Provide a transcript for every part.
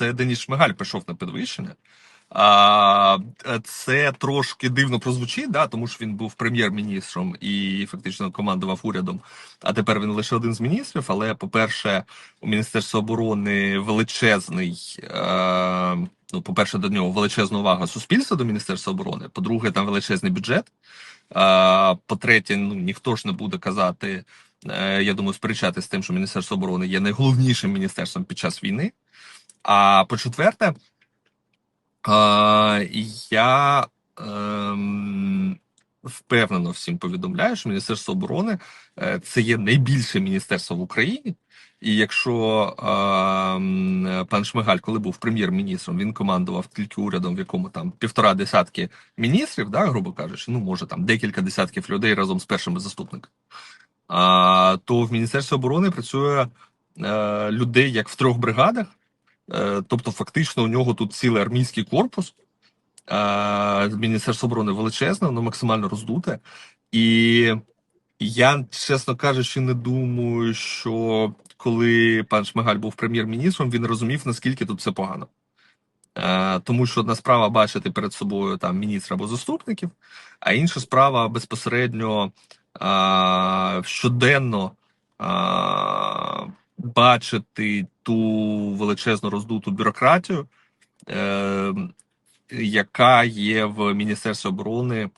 це Деніс Шмигаль пішов на підвищення. А, це трошки дивно прозвучить, да, тому що він був прем'єр-міністром і фактично командував урядом. А тепер він лише один з міністрів. Але, по-перше, у Міністерства оборони величезний. Е, ну, по-перше, до нього величезна увага суспільства до Міністерства оборони. По-друге, там величезний бюджет. А, по-третє, ну ніхто ж не буде казати. е, Я думаю, сперечати з тим, що Міністерство оборони є найголовнішим міністерством під час війни. А по-четверте, я ем, впевнено всім повідомляю, що Міністерство оборони е, це є найбільше міністерство в Україні. І якщо ем, пан Шмигаль, коли був прем'єр-міністром, він командував тільки урядом, в якому там півтора десятки міністрів, да, грубо кажучи, ну може там декілька десятків людей разом з першими заступниками. А, то в Міністерстві оборони працює е, людей як в трьох бригадах. Е, Тобто, фактично, у нього тут цілий армійський корпус. Міністерство оборони величезне, воно максимально роздуте. І я, чесно кажучи, не думаю, що коли пан Шмигаль був прем'єр-міністром, він розумів, наскільки тут все погано. Е, Тому що одна справа бачити перед собою там міністра або заступників, а інша справа безпосередньо щоденно бачити ту величезну роздуту бюрократію, е, яка є в Міністерстві оборони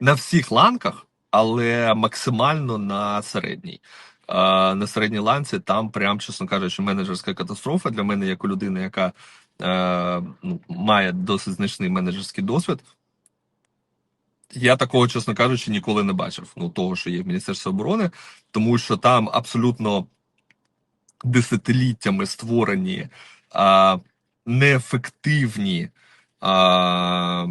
на всіх ланках, але максимально на середній. На середній ланці там, прям, чесно кажучи, менеджерська катастрофа для мене, як у людини, яка е, ну, має досить значний менеджерський досвід. Я такого, чесно кажучи, ніколи не бачив. Ну, того, що є в Міністерстві оборони, тому що там абсолютно десятиліттями створені а, неефективні а,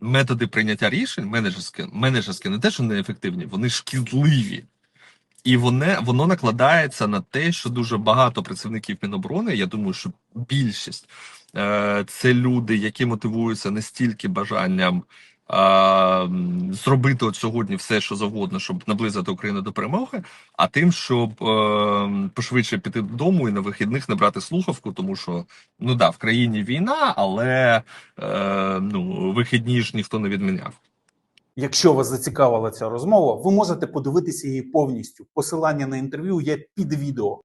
методи прийняття рішень, менеджерські, менеджерські не те, що неефективні, вони шкідливі. І воно, воно накладається на те, що дуже багато працівників Міноборони, я думаю, що більшість е, це люди, які мотивуються не стільки бажанням зробити от сьогодні все, що завгодно, щоб наблизити Україну до перемоги, а тим, щоб е, пошвидше піти додому і на вихідних не брати слухавку, тому що ну да, в країні війна, але е, ну вихідні ж ніхто не відміняв. Якщо вас зацікавила ця розмова, ви можете подивитися її повністю. Посилання на інтерв'ю є під відео.